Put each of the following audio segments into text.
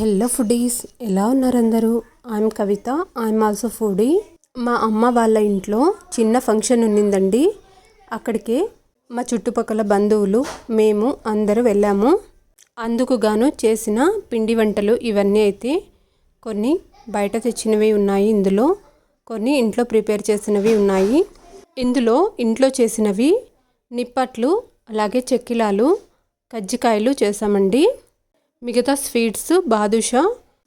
Hello foodies ఎలా ఉన్నారు అందరూ I'm Kavitha I'm also foodie మా అమ్మ వాళ్ళ ఇంట్లో చిన్న ఫంక్షన్ ఉన్నిందండి. అక్కడికి మా చుట్టుపక్కల బంధువులు మేము అందరూ వెళ్ళాము. అందుకు గాను చేసిన పిండి వంటలు ఇవన్నీ అయితే కొన్ని బయట తెచ్చినవి ఉన్నాయి ఇందులో. కొన్ని ఇంట్లో ప్రిపేర్ చేసినవి ఉన్నాయి. ఇందులో ఇంట్లో చేసినవి నిప్పట్లు అలాగే చెక్కిలాలు కజ్జికాయలు చేసామండి మిగతా స్వీట్స్ బాదుషా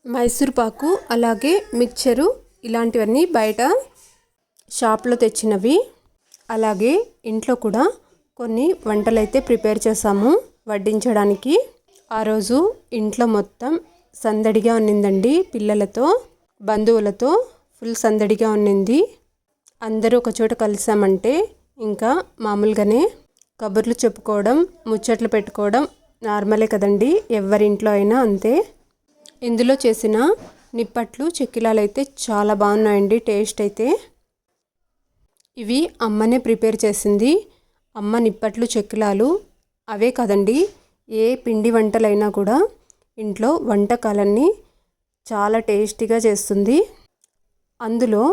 మైసూర్ పాకు అలాగే మిక్చరు ఇలాంటివన్నీ బయట షాప్లో తెచ్చినవి. అలాగే ఇంట్లో కూడా కొన్ని వంటలు అయితే ప్రిపేర్ చేసాము వడ్డించడానికి. ఆ రోజు ఇంట్లో మొత్తం సందడిగా ఉన్నిందండి పిల్లలతో బంధువులతో ఫుల్ సందడిగా ఉన్నింది. అందరూ ఒకచోట కలిసామంటే ఇంకా మామూలుగానే కబుర్లు చెప్పుకోవడం ముచ్చట్లు పెట్టుకోవడం నార్మలే కదండి ఎవరింట్లో అయినా అంతే. ఇందులో చేసిన నిప్పట్లు చెక్కిలాలు అయితే చాలా బాగున్నాయండి టేస్ట్ అయితే. ఇవి అమ్మనే ప్రిపేర్ చేసింది. అమ్మ నిప్పట్లు చెక్కిలాలు అవే కదండి ఏ పిండి వంటలైనా కూడా ఇంట్లో వంటకాలన్నీ చాలా టేస్టీగా చేస్తుంది. అందులో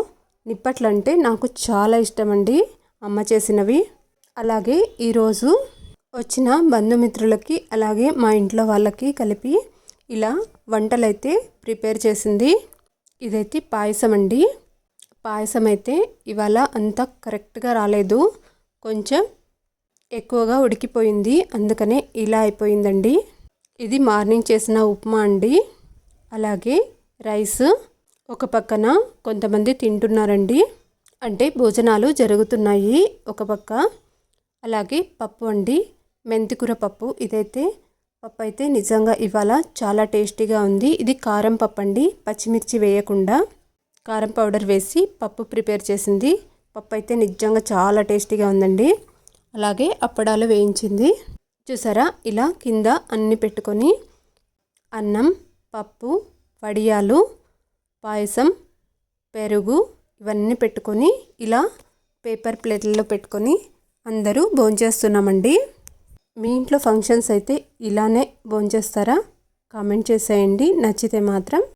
నిప్పట్లు అంటే నాకు చాలా ఇష్టం అండి అమ్మ చేసినవి. అలాగే ఈరోజు వచ్చిన బంధుమిత్రులకి అలాగే మా ఇంట్లో వాళ్ళకి కలిపి ఇలా వంటలైతే ప్రిపేర్ చేసింది. ఇదైతే పాయసం అండి. పాయసం అయితే ఇవాళ అంత కరెక్ట్గా రాలేదు. కొంచెం ఎక్కువగా ఉడికిపోయింది. అందుకనే ఇలా అయిపోయిందండి. ఇది మార్నింగ్ చేసిన ఉప్మా అండి. అలాగే రైస్ ఒక పక్కన కొంతమంది తింటున్నారండి. అంటే భోజనాలు జరుగుతున్నాయి ఒక పక్క. అలాగే పప్పు అండి. మెంతికూర పప్పు. ఇదైతే పప్పు అయితే నిజంగా ఇవాళ చాలా టేస్టీగా ఉంది. ఇది కారం పప్పు అండి పచ్చిమిర్చి వేయకుండా కారం పౌడర్ వేసి పప్పు ప్రిపేర్ చేసింది. పప్పు అయితే నిజంగా చాలా టేస్టీగా ఉందండి. అలాగే అప్పడాలు వేయించింది. చూసారా? ఇలా కింద అన్ని పెట్టుకొని అన్నం పప్పు వడియాలు పాయసం పెరుగు ఇవన్నీ పెట్టుకొని ఇలా పేపర్ ప్లేట్లలో పెట్టుకొని అందరూ భోంచేస్తున్నామండి. మీ ఇంట్లో ఫంక్షన్స్ అయితే ఇలానే భోంచేస్తారా? కామెంట్ చేసేయండి. నచ్చితే మాత్రం